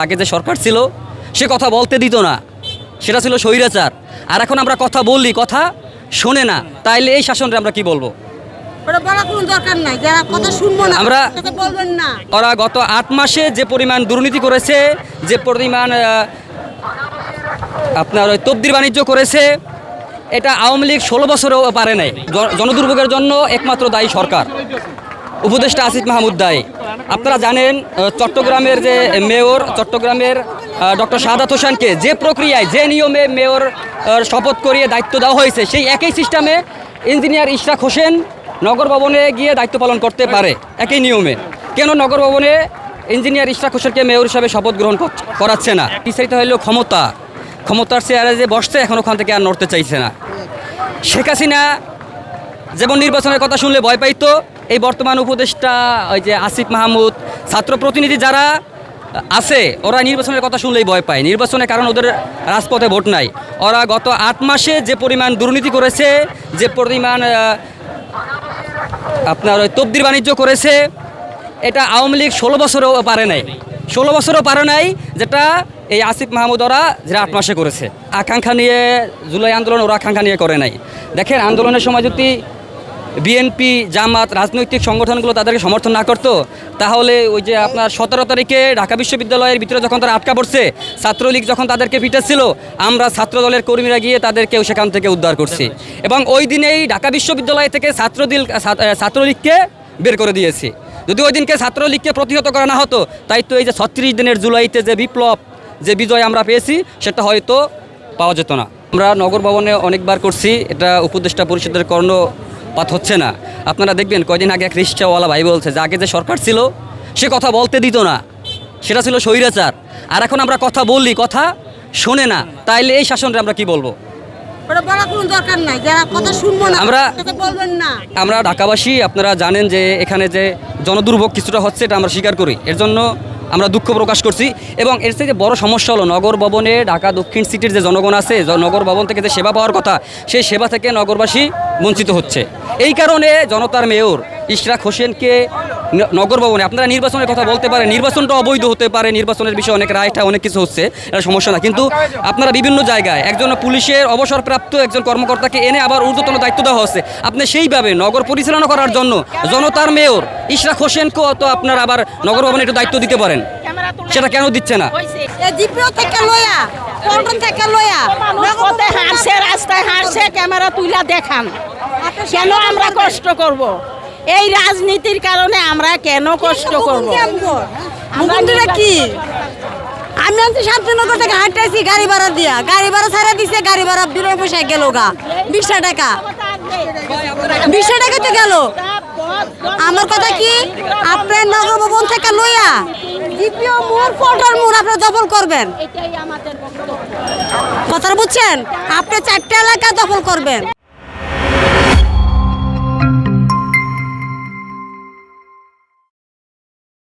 আগে যে সরকার ছিল সে কথা বলতে দিত না। সেটা ছিল স্বৈরাচার। আর এখন আমরা কথা বললি কথা শোনে না। তাইলে এই শাসনটা আমরা কি বলব? আমরা- ওরা গত আট মাসে যে পরিমাণ দুর্নীতি করেছে যে পরিমাণ আপনার ওই তবদির বাণিজ্য করেছে এটা আওয়ামী লীগ ষোলো বছরেও পারে নাই। জনদুর্ভোগের জন্য একমাত্র দায়ী সরকার। উপদেষ্টা আসিফ মাহমুদ দায়ী। আপনারা জানেন চট্টগ্রামের যে মেয়র, চট্টগ্রামের ডক্টর শাহাদাত হোসেনকে যে প্রক্রিয়ায়, যে নিয়মে মেয়র শপথ করিয়ে দায়িত্ব দেওয়া হয়েছে, সেই একই সিস্টেমে ইঞ্জিনিয়ার ইশরাক হোসেন নগর ভবনে গিয়ে দায়িত্ব পালন করতে পারে, একই নিয়মে। কেন নগর ভবনে ইঞ্জিনিয়ার ইশরাক হোসেনকে মেয়র হিসাবে শপথ গ্রহণ করাচ্ছে না? বিচারিত হইল ক্ষমতা। ক্ষমতার চেয়ারে যে বসছে, এখন ওখান থেকে আর নড়তে চাইছে না। শেখ হাসিনা যেমন নির্বাচনের কথা শুনলে ভয় পাইতো এই বর্তমান উপদেষ্টা, ওই যে আসিফ মাহমুদ, ছাত্র প্রতিনিধি যারা আছে, ওরা নির্বাচনের কথা শুনলেই ভয় পায়। নির্বাচনের কারণ ওদের রাজপথে ভোট নাই। ওরা গত আট মাসে যে পরিমাণ দুর্নীতি করেছে, যে পরিমাণ আপনার ওই তবদির বাণিজ্য করেছে, এটা আওয়ামী লীগ ষোলো বছরও পারে নাই। ষোলো বছরও পারে নাই, যেটা এই আসিফ মাহমুদ ওরা যেটা আট মাসে করেছে। আকাঙ্ক্ষা নিয়ে, জুলাই আন্দোলন ওরা আকাঙ্ক্ষা নিয়ে করে নাই। দেখেন, আন্দোলনের সময় যদি বিএনপি, জামাত, রাজনৈতিক সংগঠনগুলো তাদেরকে সমর্থন না করতো, তাহলে ওই যে আপনার সতেরো তারিখে ঢাকা বিশ্ববিদ্যালয়ের ভিতরে যখন তারা আটকা পড়ছে, ছাত্রলীগ যখন তাদেরকে পিটাচ্ছিল, আমরা ছাত্র দলের কর্মীরা গিয়ে তাদেরকেও সেখান থেকে উদ্ধার করছি। এবং ওই দিনেই ঢাকা বিশ্ববিদ্যালয় থেকে ছাত্রদিল ছাত্র- ছাত্রলীগকে বের করে দিয়েছি। যদি ওই দিনকে ছাত্রলীগকে প্রতিহত করা না হতো, তাই তো এই যে ছত্রিশ দিনের জুলাইতে যে বিপ্লব, যে বিজয় আমরা পেয়েছি, সেটা হয়তো পাওয়া যেত না। আমরা নগর ভবনে অনেকবার করছি, এটা উপদেষ্টা পরিষদের কর্ণপাত হচ্ছে না। আপনারা দেখবেন কয়দিন আগে এক রিক্সাওয়ালা ভাই বলছে যে আগে যে সরকার ছিল সে কথা বলতে দিত না। সেটা ছিল স্বৈরাচার। আর এখন আমরা কথা বললি কথা শোনে না। তাইলে এই শাসনটা আমরা কি বলব? আমরা- আমরা ঢাকাবাসী আপনারা জানেন যে এখানে যে জনদুর্ভোগ কিছুটা হচ্ছে এটা আমরা স্বীকার করি। এর জন্য আমরা দুঃখ প্রকাশ করছি। এবং এর থেকে বড় সমস্যা হলো নগর ভবনে ঢাকা দক্ষিণ সিটির যে জনগণ আছে নগর ভবন থেকে যে সেবা পাওয়ার কথা, সেই সেবা থেকে নগরবাসী বঞ্চিত হচ্ছে। এই কারণে জনতার মেয়র ইশরাক হোসেনকে নগর ভবনে আপনারা নির্বাচনের কথা বলতে পারেন নির্বাচনটা অবৈধ হতে পারে নির্বাচনের বিষয়ে অনেক রায়টা অনেক কিছু হচ্ছে এটা সমস্যা না। কিন্তু আপনারা বিভিন্ন জায়গায় একজন পুলিশের অবসরপ্রাপ্ত একজন কর্মকর্তাকে এনে আবার ঊর্ধ্বতন দায়িত্ব দেওয়া হচ্ছে। আপনি সেইভাবে নগর পরিচালনা করার জন্য জনতার মেয়র ইশরাক হোসেনকেও তো আপনার আবার নগর ভবনে একটু দায়িত্ব দিতে পারেন। সেটা কেন দিচ্ছে না? থেকে লয়া পল্টন থেকে লয়া হাঁটছে রাস্তায় হাঁটছে ক্যামেরা তুইলা দেখান। কেন আমরা কষ্ট করব? এই রাজনীতির কারণে আমরা কেন কষ্ট করব? মুকুন্দরা কি আমি আনছি শান্তিনগর থেকে হাঁটাইছি গাড়ি ভাড়া দিয়া। গাড়ি ভাড়া ছাড়া দিছে গাড়ি ভাড়া বিনা পয়সায় গেল গা। বিশটা টাকা। বিশটা টাকা তো গেল। আমার কথা কি? আপনার নগর ভবন থেকে লইয়া জিপিও মোড় পল্টন মোড় আপনি দখল করবেন। কথা বুঝছেন? আপনি চারটে এলাকা দখল করবেন।